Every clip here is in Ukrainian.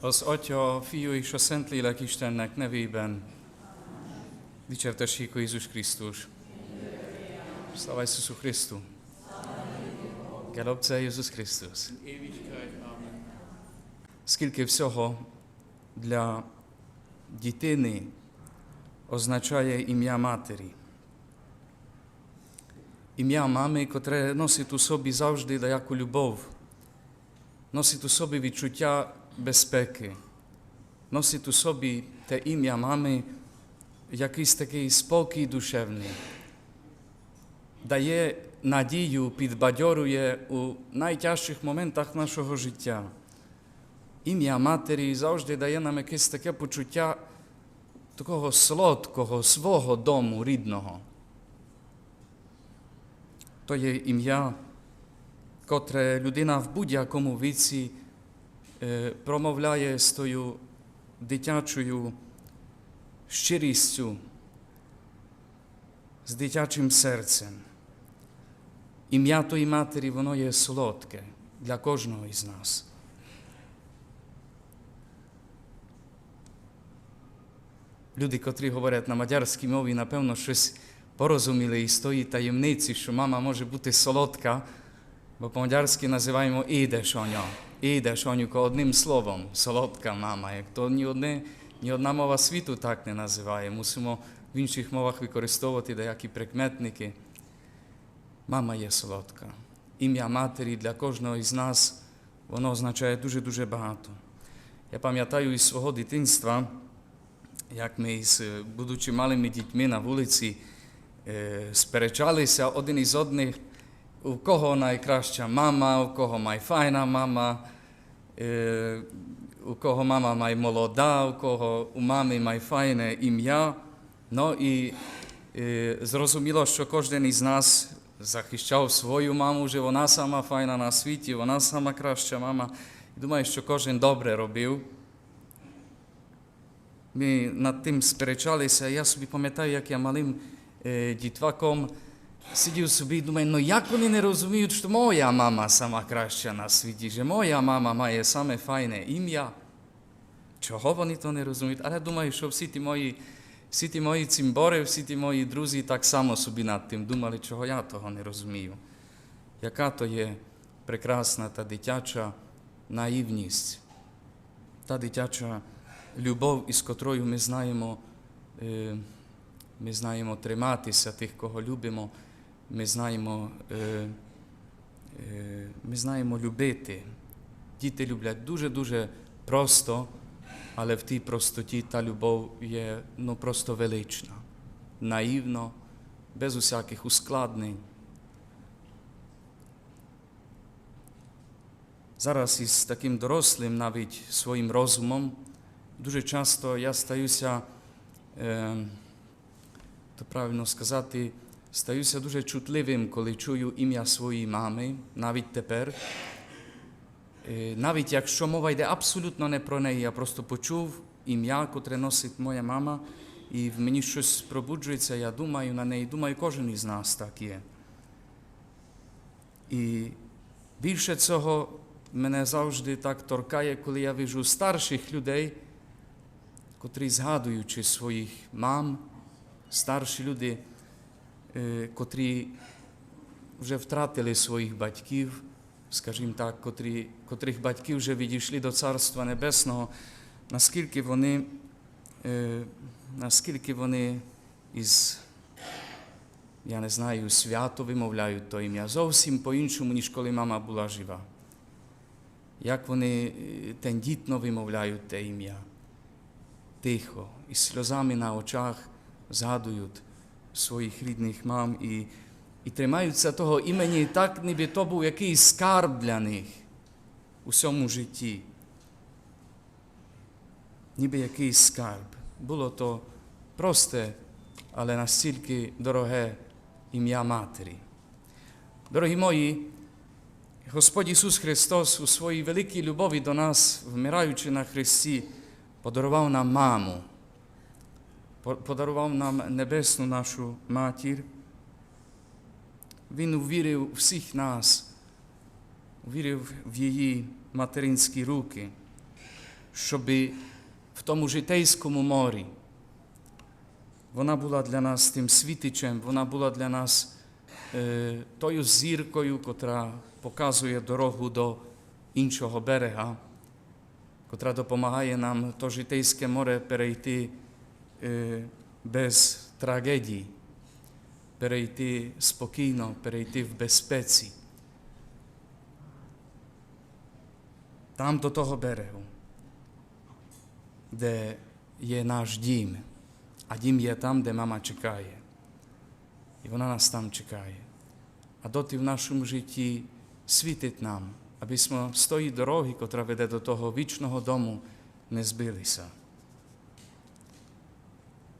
Az Atya, a Fiú és a Szentlélek Istennek nevében dicsértessék a Jézus Krisztus. Слава Ісусу Христу! Gelobce Ісус Христос! Скільки всього для дитини означає ім'я матері. Ім'я мами, котре носить у собі завжди деяку любов, носить у собі відчуття безпеки, носить у собі те ім'я мами якийсь такий спокій душевний, дає надію, підбадьорює у найтяжчих моментах нашого життя. Ім'я матері завжди дає нам якесь таке почуття такого солодкого, свого дому рідного. То є ім'я, котре людина в будь-якому віці промовляє з тою дитячою щирістю, з дитячим серцем. Ім'я тої матері, воно є солодке для кожного із нас. Люди, котрі говорять на мадярській мові, напевно, щось порозуміли із тої таємниці, що мама може бути солодка, бо по-мадярськи називаємо ідешоньо. Ідешонько одним словом, солодка мама. Як то ні, одне, ні одна мова світу так не називає. Мусимо в інших мовах використовувати деякі прикметники. Мама є солодка. Ім'я матері для кожного із нас воно означає дуже-дуже багато. Я пам'ятаю із свого дитинства, як ми, з, будучи малими дітьми на вулиці, е, сперечалися один із одних, у кого найкраща мама, у кого найфайна мама, е, у кого мама наймолода, у кого у мами найфайне ім'я. І е, зрозуміло, що кожен із нас захищав свою маму, що вона сама файна на світі, вона сама краща мама. Думаю, що кожен добре робив. Ми над тим сперечалися. Я собі пам'ятаю, як я малим е, дітваком сидів собі і думаю, ну як вони не розуміють, що моя мама сама краща на світі, що моя мама має саме файне ім'я. Чого вони то не розуміють? Але думаю, що всі ті мої, всі ті мої цимбори, всі ті мої друзі так само собі над тим думали, чого я того не розумію. Яка то є прекрасна та дитяча наївність, та дитяча любов, із котрою ми знаємо, е, ми знаємо триматися тих, кого любимо, ми знаємо, е, е, ми знаємо любити. Діти люблять дуже-дуже просто, але в тій простоті та любов є ну, просто велична, наївно, без усяких ускладнень. Зараз із таким дорослим, навіть своїм розумом, дуже часто я стаюся, е, то правильно сказати, стаюся дуже чутливим, коли чую ім'я своєї мами, навіть тепер. Е, навіть якщо мова йде абсолютно не про неї, я просто почув ім'я, котре носить моя мама, і в мені щось пробуджується, я думаю на неї, думаю, кожен із нас так є. І більше цього мене завжди так торкає, коли я вижу старших людей, котрі, згадуючи своїх мам, старші люди, котрі вже втратили своїх батьків, скажімо так, котрі, котрих батьки вже відійшли до Царства Небесного, наскільки вони, е, наскільки вони із, я не знаю, свято вимовляють то ім'я зовсім по-іншому, ніж коли мама була жива. Як вони е, тендітно вимовляють те ім'я тихо, із сльозами на очах згадують своїх рідних мам і, і тримаються того імені так, ніби то був якийсь скарб для них у всьому житті. Ніби якийсь скарб. Було то просте, але настільки дороге ім'я Матері. Дорогі мої, Господь Ісус Христос у своїй великій любові до нас, вмираючи на Христі, подарував нам маму, подарував нам небесну нашу матір. Він увірив всіх нас, увірив в її материнські руки, щоб в тому житейському морі вона була для нас тим світичем, вона була для нас е, тою зіркою, котра показує дорогу до іншого берега, котра допомагає нам то житейське море перейти без трагедій, перейти спокійно, перейти в безпеці. Там до того берегу, де є наш дім, а дім є там, де мама чекає. І вона нас там чекає. А доти в нашому житті світить нам, аби ми з тої дороги, котра веде до того вічного дому, не збилися.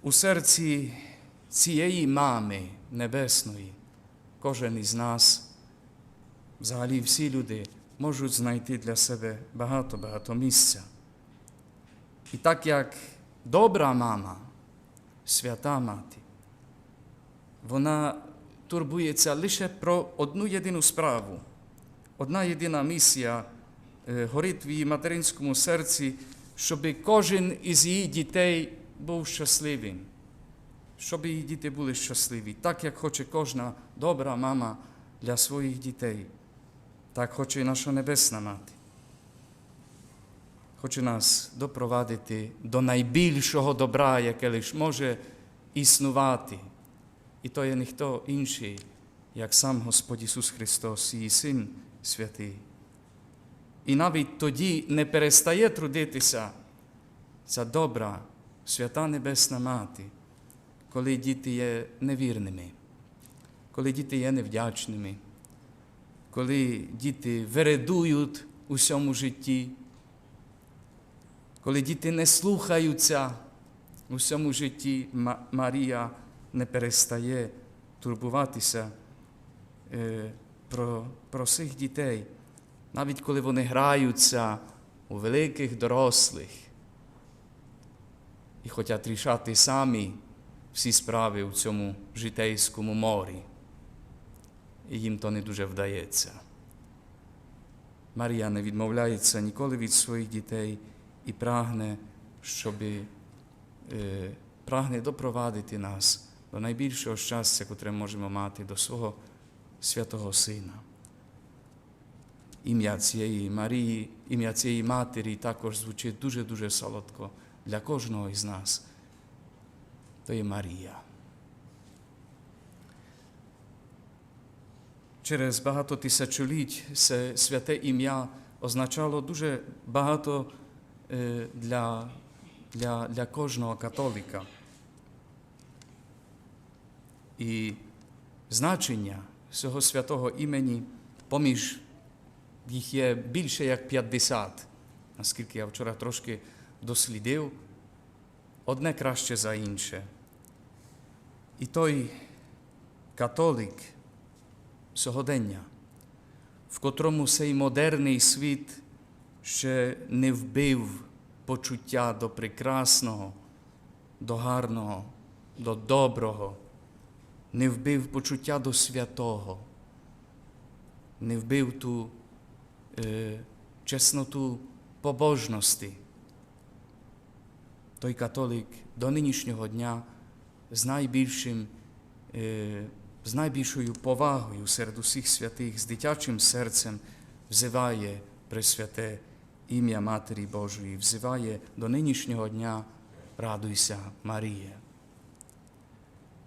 У серці цієї мами небесної кожен із нас, взагалі всі люди, можуть знайти для себе багато-багато місця. І так як добра мама, свята мати, вона турбується лише про одну єдину справу. Одна єдина місія е, горить в її материнському серці, щоб кожен із її дітей був щасливим, щоб її діти були щасливі, так як хоче кожна добра мама для своїх дітей, так хоче і наша Небесна Мати. Хоче нас допровадити до найбільшого добра, яке лише може існувати. І то є ніхто інший, як сам Господь Ісус Христос, її Син Святий. І навіть тоді не перестає трудитися ця добра, свята Небесна Мати, коли діти є невірними, коли діти є невдячними, коли діти вередують у всьому житті, коли діти не слухаються у всьому житті, Марія не перестає турбуватися е, про, про всіх дітей, навіть коли вони граються у великих дорослих і хочуть рішати самі всі справи у цьому житейському морі. І їм то не дуже вдається. Марія не відмовляється ніколи від своїх дітей і прагне, щоб е, прагне допровадити нас до найбільшого щастя, котре можемо мати до свого святого Сина. Ім'я цієї Марії, ім'я цієї матері також звучить дуже-дуже солодко для кожного із нас. То є Марія. Через багато тисячоліть це святе ім'я означало дуже багато для, для, для кожного католика. І значення цього святого імені поміж їх є більше як 50, наскільки я вчора трошки дослідив, одне краще за інше. І той католик сьогодення, в котрому цей модерний світ ще не вбив почуття до прекрасного, до гарного, до доброго, не вбив почуття до святого, не вбив ту е, чесноту побожності. Той католик до нинішнього дня з найбільшим, е, з найбільшою повагою серед усіх святих, з дитячим серцем взиває Пресвяте ім'я Матері Божої, взиває до нинішнього дня радуйся, Марія.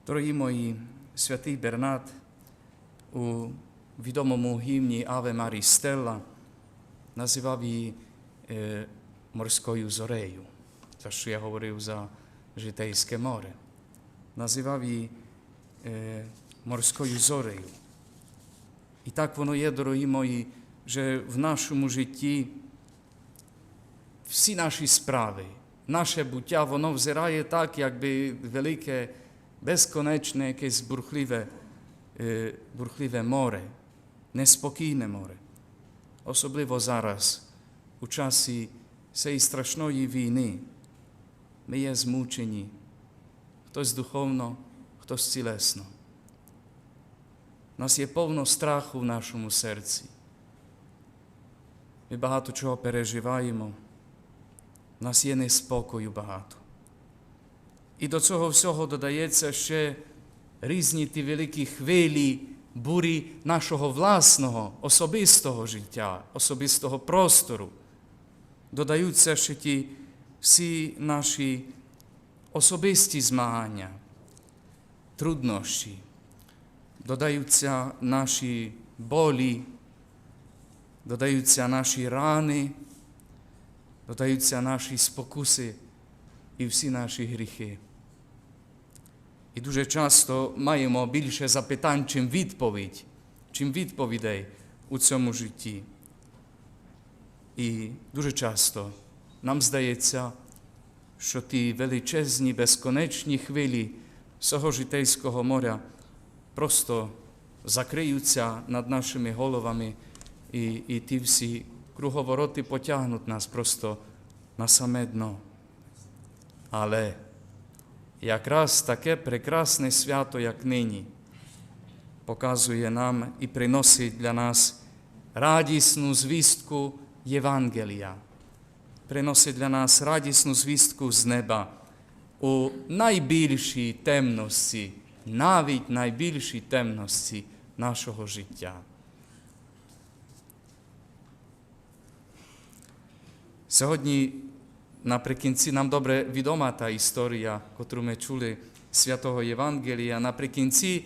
Дорогі мої, святий Бернат у відомому гімні Аве Марі Стелла називав її е, морською зорею, за що я говорив за Житейське море. Називав її е, морською зорею. І так воно є, дорогі мої, що в нашому житті всі наші справи, наше буття, воно взирає так, якби велике, безконечне, якесь бурхливе, е, бурхливе море, неспокійне море. Особливо зараз, у часі цієї страшної війни, ми є змучені, хтось духовно, хтось цілесно. У нас є повно страху в нашому серці. Ми багато чого переживаємо. в нас є неспокою багато. І до цього всього додається ще різні ті великі хвилі, бурі нашого власного, особистого життя, особистого простору. Додаються ще ті всі наші особисті змагання, труднощі, додаються наші болі, додаються наші рани, додаються наші спокуси і всі наші гріхи. І дуже часто маємо більше запитань, чим відповідь, чим відповідей у цьому житті. І дуже часто нам здається, що ті величезні, безконечні хвилі всього житейського моря просто закриються над нашими головами, і, і ті всі круговороти потягнуть нас просто на саме дно. Але якраз таке прекрасне свято, як нині, показує нам і приносить для нас радісну звістку Євангелія, приносить для нас радісну звістку з неба у найбільшій темності, навіть найбільшій темності нашого життя. Сьогодні наприкінці нам добре відома та історія, яку ми чули святого Євангелія. Наприкінці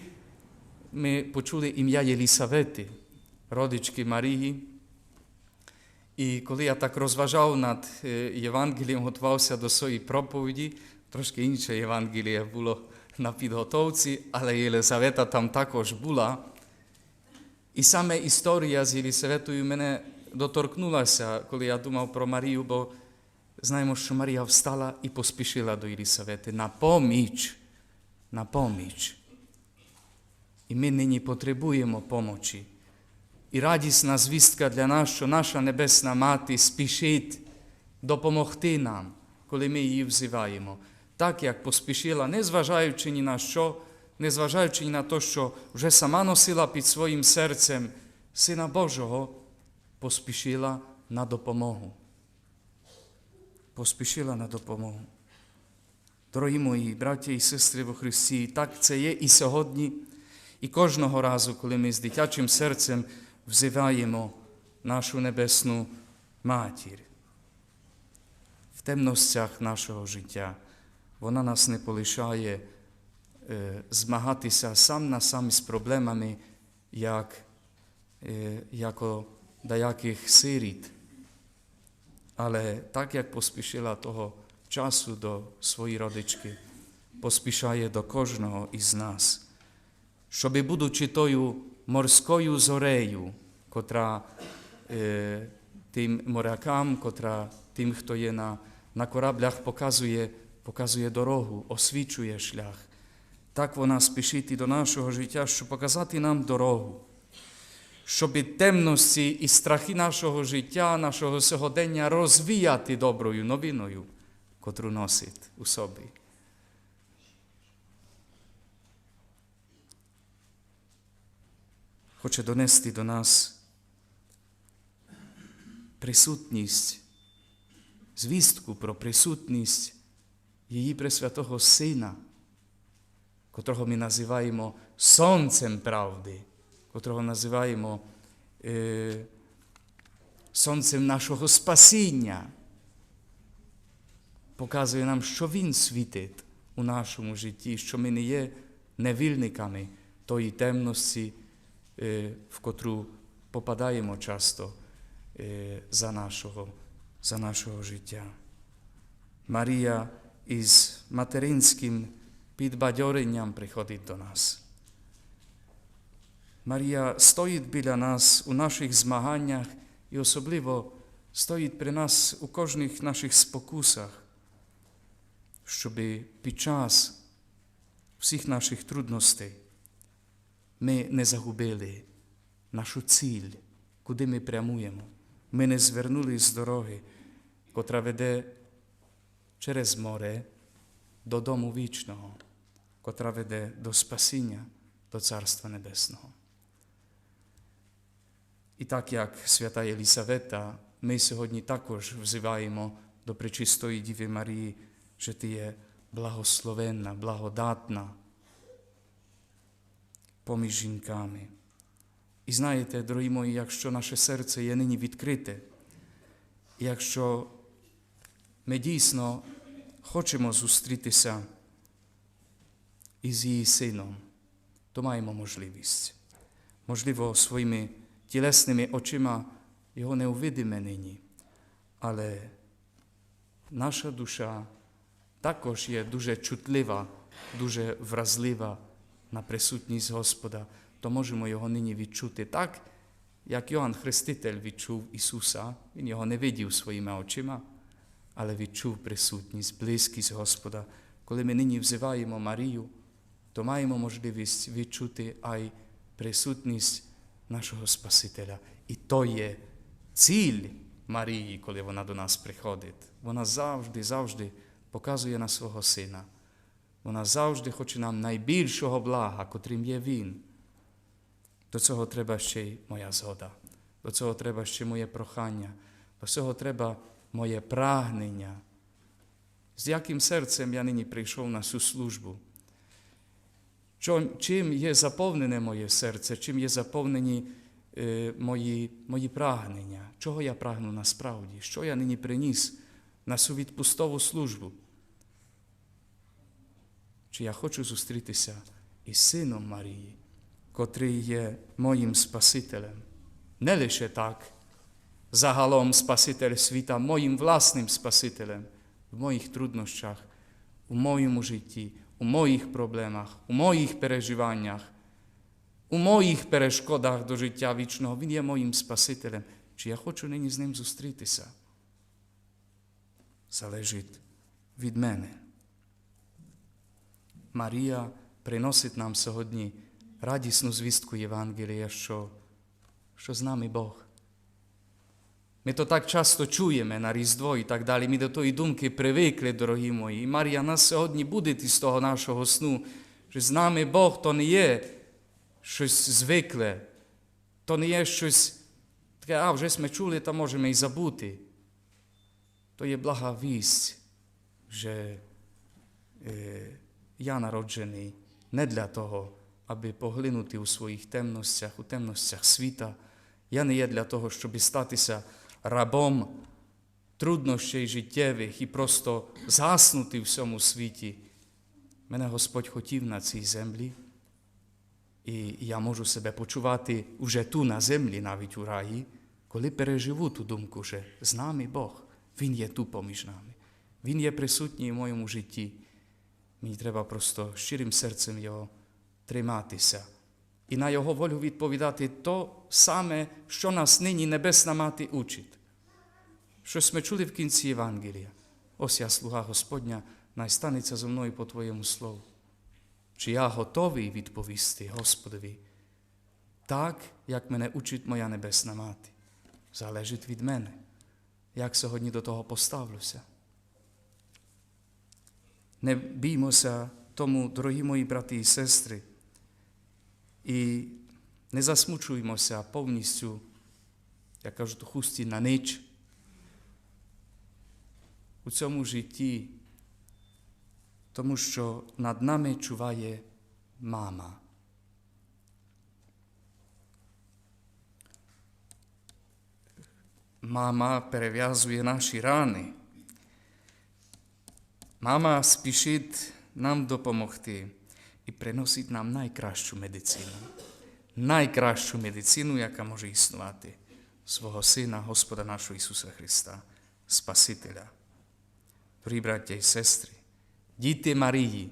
ми почули ім'я Єлісавети, родички Марії. І коли я так розважав над е, Євангелієм, готувався до своєї проповіді, трошки інше Євангеліє було на підготовці, але Єлисавета там також була. І саме історія з Єлісаветою мене доторкнулася, коли я думав про Марію, бо знаємо, що Марія встала і поспішила до Єлісавети на поміч, на поміч. І ми нині потребуємо помочі. І радісна звістка для нас, що наша Небесна Мати спішить допомогти нам, коли ми її взиваємо, так як поспішила, незважаючи ні на що, незважаючи ні на те, що вже сама носила під своїм серцем Сина Божого, поспішила на допомогу. Поспішила на допомогу. Дорогі мої браті і сестри во Христі, так це є і сьогодні, і кожного разу, коли ми з дитячим серцем взиваємо нашу небесну матір. В темностях нашого життя вона нас не полишає е, змагатися сам на сам з проблемами, як е, яко деяких сиріт. Але так як поспішила того часу до своєї родички, поспішає до кожного із нас, щоби, будучи тою морською зорею, котра е, тим морякам, котра тим, хто є на, на кораблях, показує, показує дорогу, освічує шлях. Так вона спішить і до нашого життя, щоб показати нам дорогу, щоб темності і страхи нашого життя, нашого сьогодення розвіяти доброю новиною, котру носить у собі. Хоче донести до нас присутність, звістку про присутність її Пресвятого Сина, котрого ми називаємо Сонцем правди, котрого називаємо е, Сонцем нашого спасіння. Показує нам, що Він світить у нашому житті, що ми не є невільниками тої темності, в котру попадаємо часто за нашого, за нашого життя. Марія із материнським підбадьоренням приходить до нас. Марія стоїть біля нас у наших змаганнях і особливо стоїть при нас у кожних наших спокусах, щоб під час всіх наших трудностей ми не загубили нашу ціль, куди ми прямуємо. Ми не звернули з дороги, котра веде через море до дому вічного, котра веде до спасіння, до Царства Небесного. І так як свята Єлісавета, ми сьогодні також взиваємо до пречистої Діви Марії, що ти є благословенна, благодатна поміж жінками. І знаєте, дорогі мої, якщо наше серце є нині відкрите, якщо ми дійсно хочемо зустрітися із її сином, то маємо можливість. Можливо, своїми тілесними очима його не увидимо нині, але наша душа також є дуже чутлива, дуже вразлива на присутність Господа, то можемо його нині відчути так, як Йоанн Хреститель відчув Ісуса. Він його не видів своїми очима, але відчув присутність, близькість Господа. Коли ми нині взиваємо Марію, то маємо можливість відчути ай присутність нашого Спасителя. І то є ціль Марії, коли вона до нас приходить. Вона завжди, завжди показує на свого Сина. Вона завжди хоче нам найбільшого блага, котрим є Він. До цього треба ще й моя згода, до цього треба ще моє прохання, до цього треба моє прагнення. З яким серцем я нині прийшов на цю службу? Чим є заповнене моє серце, чим є заповнені е, мої, мої прагнення? Чого я прагну насправді? Що я нині приніс на цю відпустову службу? Чи я хочу зустрітися із сином Марії, котрий є моїм Спасителем? Не лише так, загалом Спаситель світа, моїм власним Спасителем в моїх труднощах, у моєму житті, у моїх проблемах, у моїх переживаннях, у моїх перешкодах до життя вічного. Він є моїм Спасителем. Чи я хочу нині з ним зустрітися? Залежить від мене. Марія приносить нам сьогодні радісну звістку Євангелія, що, що з нами Бог. Ми то так часто чуємо на Різдво і так далі. Ми до тої думки привикли, дорогі мої. І Марія нас сьогодні буде з того нашого сну, що з нами Бог то не є щось звикле, то не є щось таке, а вже ми чули, та можемо і забути. То є блага вість, що я народжений не для того, аби поглинути у своїх темностях, у темностях світа. Я не є для того, щоб статися рабом труднощей життєвих і просто згаснути в цьому світі. Мене Господь хотів на цій землі, і я можу себе почувати уже ту на землі, навіть у раї, коли переживу ту думку, що з нами Бог, Він є тут поміж нами. Він є присутній в моєму житті. Мені треба просто щирим серцем його триматися і на Його волю відповідати то саме, що нас нині Небесна Мати учить. Щось ми чули в кінці Євангелія. Ось я, слуга Господня, найстанеться зо мною по Твоєму слову. Чи я готовий відповісти Господові, так, як мене учить моя Небесна Мати, залежить від мене, як сьогодні до того поставлюся. Не біймося тому, дорогі мої брати і сестри, і не засмучуймося повністю, як кажуть, хусті на нич. У цьому житті, тому що над нами чуває мама. Мама перев'язує наші рани. Мама спішить нам допомогти і приносить нам найкращу медицину, найкращу медицину, яка може існувати, свого Сина, Господа нашого Ісуса Христа, Спасителя. Дорогі браття і сестри, діти Марії,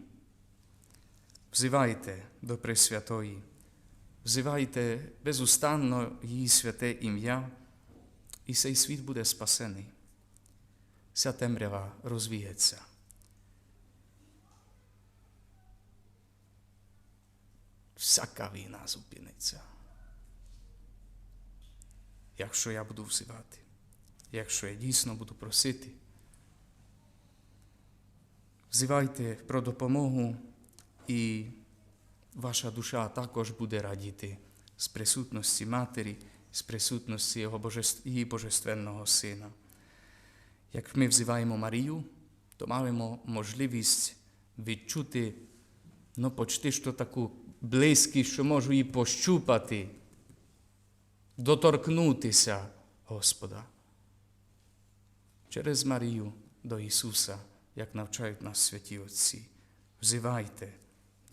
взивайте до Пресвятої, взивайте безустанно її святе ім'я, і цей світ буде спасений. Вся темрява розвіється. Всяка війна зупиниться. Якщо я буду взивати, якщо я дійсно буду просити, взивайте про допомогу, і ваша душа також буде радіти з присутності Матері, з присутності Його Божеств... її Божественного Сина. Як ми взиваємо Марію, то маємо можливість відчути ну, почти що таку близькість, що можу її пощупати, доторкнутися Господа. Через Марію до Ісуса, як навчають нас святі Отці. Взивайте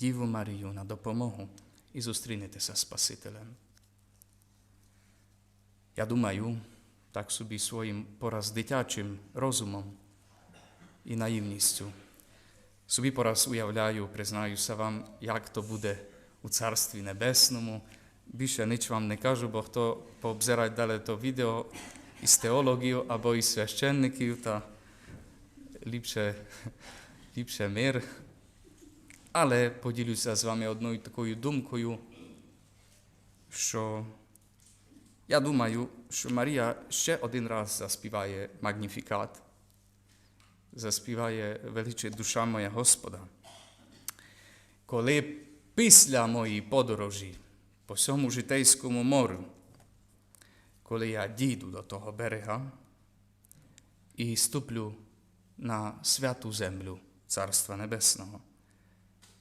Діву Марію на допомогу і зустрінетеся з Спасителем. Я думаю, так собі своїм пораз дитячим розумом і наївністю. Собі пораз уявляю, признаюся вам, як то буде у Царстві Небесному. Більше ніч вам не кажу, бо хто пообзирає далі то відео із теологів або із священників, та ліпше, ліпше мир. Але поділюся з вами одною такою думкою, що я думаю, що Марія ще один раз заспіває магніфікат, заспіває величе душа моя Господа. Коли після моєї подорожі по всьому житейському морю, коли я дійду до того берега і ступлю на святу землю Царства Небесного,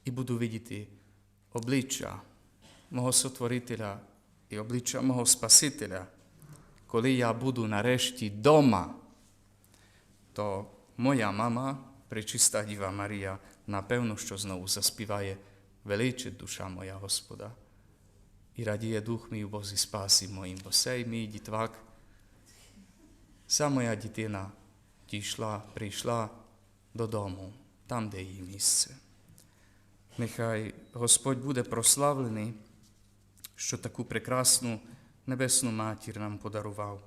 і буду видіти обличчя мого Сотворителя і обличчя мого Спасителя, коли я буду нарешті дома, то моя мама, пречиста Діва Марія, напевно, що знову заспіває величе душа моя Господа. І радіє дух мій у Бозі спасі моїм, бо сей мій дітвак. Ця моя дитина дійшла, прийшла додому, там, де її місце. Нехай Господь буде прославлений, що таку прекрасну небесну матір нам подарував,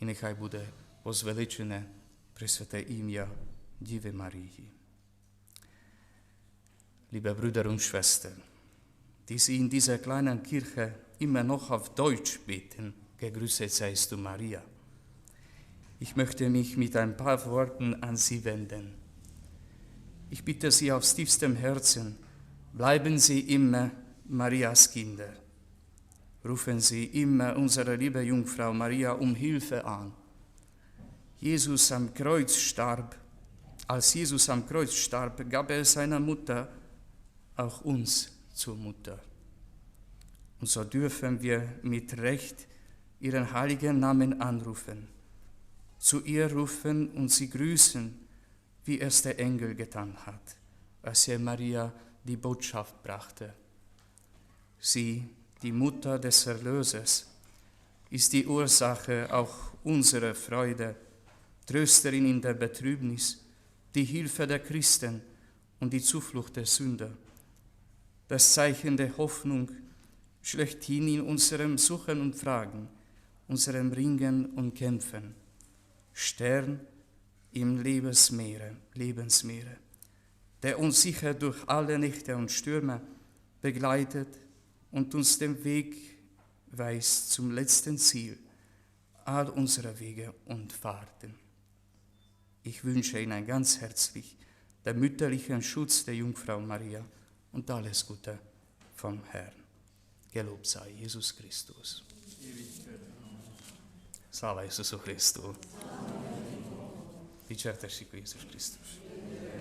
і нехай буде возвеличене Пресвяте ім'я Діви Марії. Liebe Brüder und Schwestern, die Sie in dieser kleinen Kirche immer noch auf Deutsch beten, gegrüßet seist du Maria. Ich möchte mich mit ein paar Worten an Sie wenden. Ich bitte Sie aus tiefstem Herzen, bleiben Sie immer Marias Kinder. Rufen Sie immer unsere liebe Jungfrau Maria um Hilfe an. Jesus am Kreuz starb, als Jesus am Kreuz starb, gab er seiner Mutter auch uns zur Mutter. Und so dürfen wir mit Recht ihren heiligen Namen anrufen, zu ihr rufen und sie grüßen, wie es der Engel getan hat, als er Maria die Botschaft brachte. Sie, die Mutter des Erlösers, ist die Ursache auch unserer Freude, Trösterin in der Betrübnis, die Hilfe der Christen und die Zuflucht der Sünder, das Zeichen der Hoffnung schlechthin in unserem Suchen und Fragen, unserem Ringen und Kämpfen, Stern im Lebensmeere, Lebensmeere, der uns sicher durch alle Nächte und Stürme begleitet und uns den Weg weist zum letzten Ziel all unserer Wege und Fahrten. Ich wünsche Ihnen ganz herzlich den mütterlichen Schutz der Jungfrau Maria und alles Gute vom Herrn. Gelobt sei Jesus Christus. Slava Jesus Christus. Amen. Vicerte și Jesus Christus. Hristos.